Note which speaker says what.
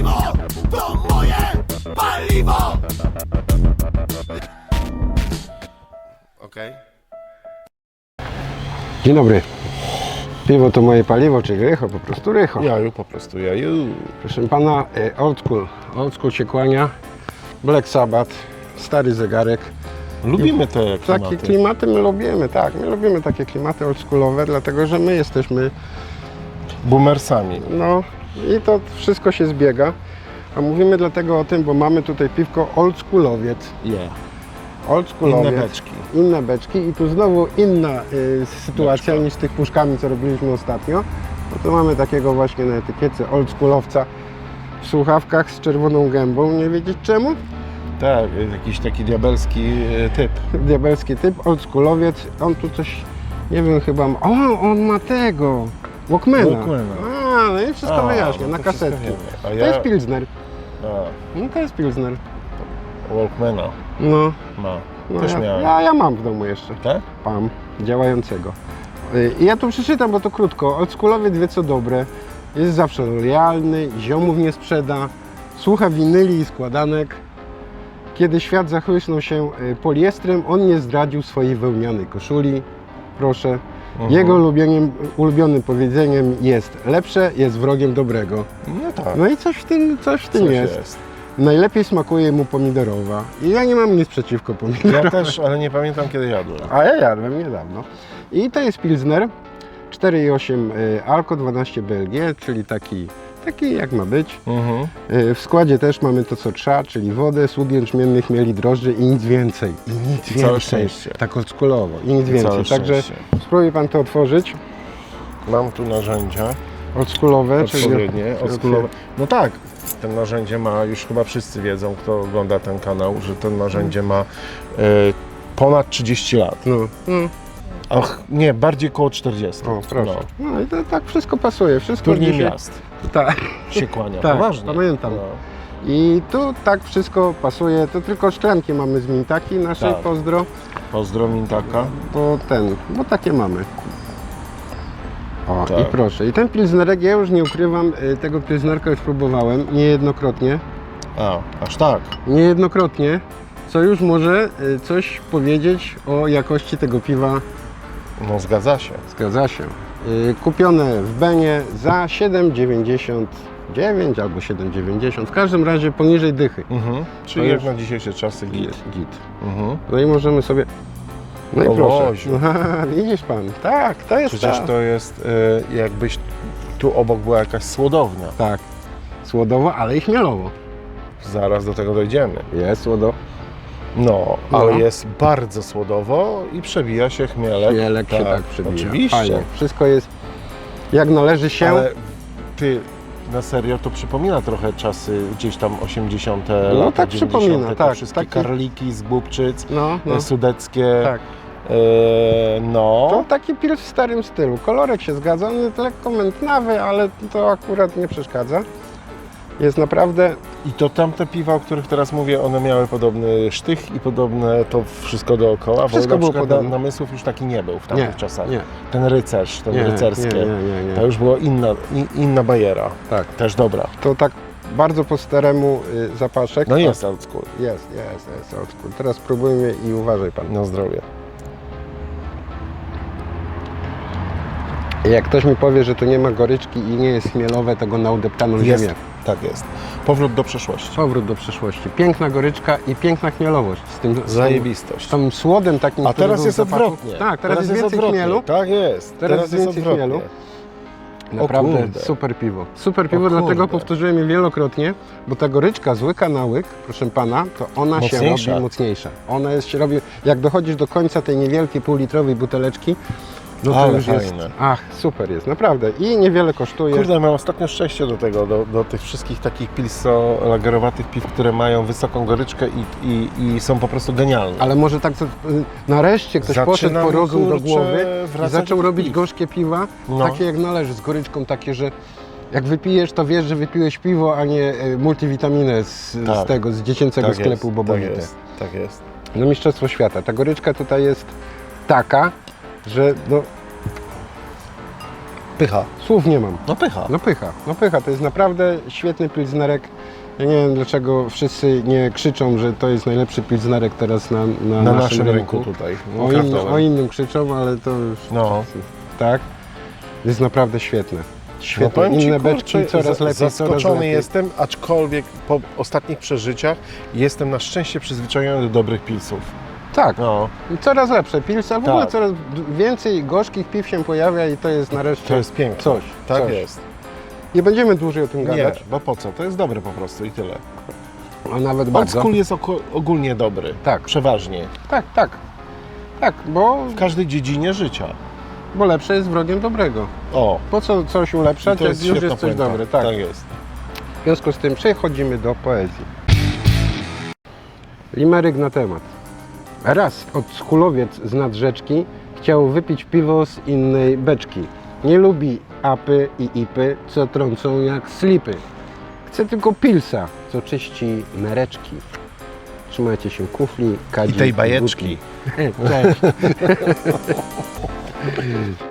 Speaker 1: Piwo to moje paliwo!
Speaker 2: Okej.
Speaker 3: Dzień dobry. Piwo to moje paliwo, czy rycho, po prostu rycho.
Speaker 2: Jaju, po prostu jaju.
Speaker 3: Proszę pana, e, old school. Old school się kłania. Black Sabbath, stary zegarek.
Speaker 2: Lubimy te klimaty.
Speaker 3: Takie klimaty my lubimy, tak. My lubimy takie klimaty oldschoolowe, dlatego że my jesteśmy,
Speaker 2: Boomersami.
Speaker 3: no i to wszystko się zbiega. A mówimy dlatego o tym, bo mamy tutaj piwko oldschoolowiec.
Speaker 2: Yeah.
Speaker 3: Oldschoolowiec.
Speaker 2: Inne beczki.
Speaker 3: Inne beczki i tu znowu inna y, sytuacja niż z tych puszkami, co robiliśmy ostatnio. Bo tu mamy takiego właśnie na etykiecie oldschoolowca w słuchawkach z czerwoną gębą, nie wiedzieć czemu.
Speaker 2: Tak, jakiś taki diabelski e, typ.
Speaker 3: Diabelski typ, oldschoolowiec, on tu coś, nie wiem chyba, ma- o, on ma tego, Walkmana.
Speaker 2: Walkmana.
Speaker 3: A, no i wszystko
Speaker 2: A,
Speaker 3: wyjaśnia,
Speaker 2: no
Speaker 3: na
Speaker 2: to wszystko
Speaker 3: kasetki.
Speaker 2: wiemy. A
Speaker 3: To
Speaker 2: ja-
Speaker 3: jest Pilsner,
Speaker 2: A,
Speaker 3: no to jest Pilsner.
Speaker 2: Walkmana
Speaker 3: No,
Speaker 2: ma.
Speaker 3: no
Speaker 2: Też
Speaker 3: ja,
Speaker 2: miałem.
Speaker 3: ja, ja mam w domu jeszcze.
Speaker 2: Tak?
Speaker 3: PAM działającego. Y, I ja tu przeczytam, bo to krótko. Oldschoolowiec wie co dobre, jest zawsze lojalny, ziomów nie sprzeda, słucha winyli i składanek. Kiedy świat zachłysnął się y, poliestrem, on nie zdradził swojej wełnianej koszuli. Proszę.
Speaker 2: Mhm.
Speaker 3: Jego ulubionym, ulubionym powiedzeniem jest lepsze jest wrogiem dobrego.
Speaker 2: No tak.
Speaker 3: No i coś w tym, coś w tym
Speaker 2: Coś
Speaker 3: jest.
Speaker 2: jest.
Speaker 3: Najlepiej smakuje mu pomidorowa. I ja nie mam nic przeciwko pomidorowi.
Speaker 2: Ja też, ale nie pamiętam kiedy jadłem.
Speaker 3: A ja jadłem niedawno. I to jest Pilsner 4,8 y, Alko 12 BLG, czyli taki, taki jak ma być.
Speaker 2: Mhm.
Speaker 3: Y, W składzie też mamy to co trzeba, czyli wodę, słód jęczmienny, chmieli, drożdże i nic więcej. I nic
Speaker 2: Całe
Speaker 3: więcej.
Speaker 2: szczęście.
Speaker 3: Tak oldschoolowo i nic więcej.
Speaker 2: Całe
Speaker 3: Także
Speaker 2: szczęście.
Speaker 3: spróbuj Pan to otworzyć.
Speaker 2: Mam tu narzędzia
Speaker 3: Oldschoolowe, czyli
Speaker 2: odpowiednie, oldschoolowe. No tak, ten narzędzie ma, już chyba wszyscy wiedzą, kto ogląda ten kanał, że ten narzędzie ma e, ponad 30 lat.
Speaker 3: No, no.
Speaker 2: Ach, nie, bardziej koło 40.
Speaker 3: O, proszę. No i to tak wszystko pasuje. Wszystko
Speaker 2: Turniej
Speaker 3: dzisiaj-
Speaker 2: miast
Speaker 3: Tak.
Speaker 2: się kłania,
Speaker 3: Tak,
Speaker 2: poważnie.
Speaker 3: pamiętam.
Speaker 2: No.
Speaker 3: I tu tak wszystko pasuje. To tylko szklanki mamy z Mintaki nasze,
Speaker 2: Tak.
Speaker 3: pozdro.
Speaker 2: Pozdro Mintaka.
Speaker 3: Bo ten, bo takie mamy. O,
Speaker 2: Tak.
Speaker 3: i proszę. I ten pilsnerek, ja już nie ukrywam, y, tego pilsnerka już próbowałem niejednokrotnie.
Speaker 2: A, aż tak.
Speaker 3: Niejednokrotnie, co już może y, coś powiedzieć o jakości tego piwa.
Speaker 2: No zgadza się.
Speaker 3: Zgadza się. Y, Kupione w Benie za 7,99 albo 7,90. W każdym razie poniżej dychy.
Speaker 2: Mhm. Czyli
Speaker 3: To
Speaker 2: jak
Speaker 3: już-
Speaker 2: na dzisiejsze czasy git.
Speaker 3: Git.
Speaker 2: Mhm.
Speaker 3: No i możemy sobie... No i
Speaker 2: O
Speaker 3: proszę.
Speaker 2: Boziu.
Speaker 3: Widzisz pan, tak, to jest
Speaker 2: Przecież
Speaker 3: ta.
Speaker 2: to jest e, jakbyś tu obok była jakaś słodownia.
Speaker 3: Tak. Słodowo, ale i chmielowo.
Speaker 2: Zaraz do tego dojdziemy.
Speaker 3: Jest słodo.
Speaker 2: No,
Speaker 3: No.
Speaker 2: ale jest bardzo słodowo i przebija się chmielek.
Speaker 3: Chmielek się tak przebija.
Speaker 2: Oczywiście.
Speaker 3: Fajnie. Wszystko jest jak należy się.
Speaker 2: Ale ty na serio to przypomina trochę czasy gdzieś tam 80. lata,
Speaker 3: tak
Speaker 2: 90.
Speaker 3: przypomina,
Speaker 2: te
Speaker 3: tak,
Speaker 2: wszystkie
Speaker 3: taki-
Speaker 2: karliki z Głubczyc,
Speaker 3: No, no.
Speaker 2: e, sudeckie.
Speaker 3: Tak.
Speaker 2: E, no.
Speaker 3: To taki pil w starym stylu. Kolorek się zgadza, on jest lekko mętnawy, ale to akurat nie przeszkadza. Jest naprawdę
Speaker 2: I to tamte piwa, o których teraz mówię, one miały podobny sztych i podobne to wszystko dookoła,
Speaker 3: Wszystko
Speaker 2: bo na
Speaker 3: było podobne.
Speaker 2: namysłów już taki nie był w tamtych
Speaker 3: nie,
Speaker 2: czasach.
Speaker 3: nie,
Speaker 2: Ten rycerz, ten
Speaker 3: nie,
Speaker 2: rycerskie,
Speaker 3: nie, nie,
Speaker 2: to już była inna, inna bajera.
Speaker 3: Tak.
Speaker 2: Też dobra.
Speaker 3: To tak bardzo po staremu y, zapaszek.
Speaker 2: No jest old school.
Speaker 3: Jest, jest, jest old school. Teraz spróbujmy i uważaj pan.
Speaker 2: Na zdrowie.
Speaker 3: Jak ktoś mi powie, że tu nie ma goryczki i nie jest chmielowe, to go na udeptaną
Speaker 2: Jest.
Speaker 3: ziemię.
Speaker 2: Tak jest. Powrót do przeszłości.
Speaker 3: Powrót do przeszłości. Piękna goryczka i piękna chmielowość. Z tym,
Speaker 2: Zajebistość.
Speaker 3: Z tym słodem takim,
Speaker 2: A
Speaker 3: który
Speaker 2: teraz
Speaker 3: był
Speaker 2: jest
Speaker 3: w zapachu.
Speaker 2: odwrotnie.
Speaker 3: Tak, teraz, jest więcej
Speaker 2: odwrotnie.
Speaker 3: chmielu.
Speaker 2: Tak jest.
Speaker 3: Teraz jest więcej chmielu. Naprawdę super piwo. Super piwo, dlatego powtórzyłem je wielokrotnie, bo ta goryczka z łyka na łyk, proszę pana, to ona się
Speaker 2: Mocniejsza.
Speaker 3: robi mocniejsza. Ona jest, się robi, jak dochodzisz do końca tej niewielkiej półlitrowej buteleczki, no to
Speaker 2: Ale
Speaker 3: już jest,
Speaker 2: fajne.
Speaker 3: ach, super jest, naprawdę. I niewiele kosztuje.
Speaker 2: Kurde, mam ostatnio szczęście do tego, do, do tych wszystkich takich pilso-lagerowatych piw, które mają wysoką goryczkę i, i, i są po prostu genialne.
Speaker 3: Ale może tak, co- nareszcie ktoś
Speaker 2: Zaczynam,
Speaker 3: poszedł po rozum do
Speaker 2: kurczę,
Speaker 3: głowy i
Speaker 2: wracać
Speaker 3: zaczął
Speaker 2: do
Speaker 3: robić
Speaker 2: piw.
Speaker 3: gorzkie piwa,
Speaker 2: No.
Speaker 3: takie jak należy, z goryczką, takie, że jak wypijesz, to wiesz, że wypiłeś piwo, a nie e, multivitaminę z, z
Speaker 2: Tak.
Speaker 3: tego, z dziecięcego
Speaker 2: tak
Speaker 3: sklepu
Speaker 2: jest, tak
Speaker 3: Bobowite.
Speaker 2: jest, tak jest.
Speaker 3: No Mistrzostwo Świata. Ta goryczka tutaj jest taka, że no,
Speaker 2: Pycha.
Speaker 3: Słów nie mam.
Speaker 2: No pycha.
Speaker 3: No pycha, no pycha, to jest naprawdę świetny pilznerek. Ja nie wiem dlaczego wszyscy nie krzyczą, że to jest najlepszy pilznerek teraz na, na,
Speaker 2: Na
Speaker 3: naszym, rynku.
Speaker 2: tutaj. No,
Speaker 3: O, in,
Speaker 2: kraftowym.
Speaker 3: o innym krzyczą, ale to już
Speaker 2: No.
Speaker 3: tak. Jest naprawdę świetne.
Speaker 2: No
Speaker 3: Świetne.
Speaker 2: powiem ci,
Speaker 3: Inne beczki
Speaker 2: kurczę,
Speaker 3: coraz
Speaker 2: za-
Speaker 3: lepiej, coraz
Speaker 2: Zaskoczony
Speaker 3: lepiej.
Speaker 2: jestem, aczkolwiek po ostatnich przeżyciach jestem na szczęście przyzwyczajony do dobrych pilsów.
Speaker 3: Tak,
Speaker 2: No,
Speaker 3: coraz lepsze pilce, a w ogóle
Speaker 2: Tak.
Speaker 3: coraz więcej gorzkich piw się pojawia i to jest nareszcie
Speaker 2: to jest piękne.
Speaker 3: coś.
Speaker 2: Tak
Speaker 3: coś.
Speaker 2: jest.
Speaker 3: Nie będziemy dłużej o tym
Speaker 2: Nie,
Speaker 3: gadać,
Speaker 2: bo po co? To jest dobre po prostu i tyle.
Speaker 3: a nawet
Speaker 2: Old
Speaker 3: bardzo.
Speaker 2: school jest oko- ogólnie dobry.
Speaker 3: Tak.
Speaker 2: Przeważnie.
Speaker 3: Tak, tak. Tak, bo,
Speaker 2: W każdej dziedzinie życia.
Speaker 3: bo lepsze jest wrogiem dobrego.
Speaker 2: O,
Speaker 3: Po co coś
Speaker 2: i
Speaker 3: ulepszać,
Speaker 2: to
Speaker 3: jak
Speaker 2: jest
Speaker 3: już
Speaker 2: świetna
Speaker 3: jest coś
Speaker 2: puenta.
Speaker 3: dobre. Tak.
Speaker 2: tak jest.
Speaker 3: W związku z tym przechodzimy do poezji. Limeryk na temat. Raz odskulowiec z nadrzeczki chciał wypić piwo z innej beczki. Nie lubi apy i ipy, co trącą jak slipy. Chce tylko pilsa, co czyści nereczki. Trzymajcie się kufli, kadzi
Speaker 2: I tej bajeczki.
Speaker 3: wódki. Cześć.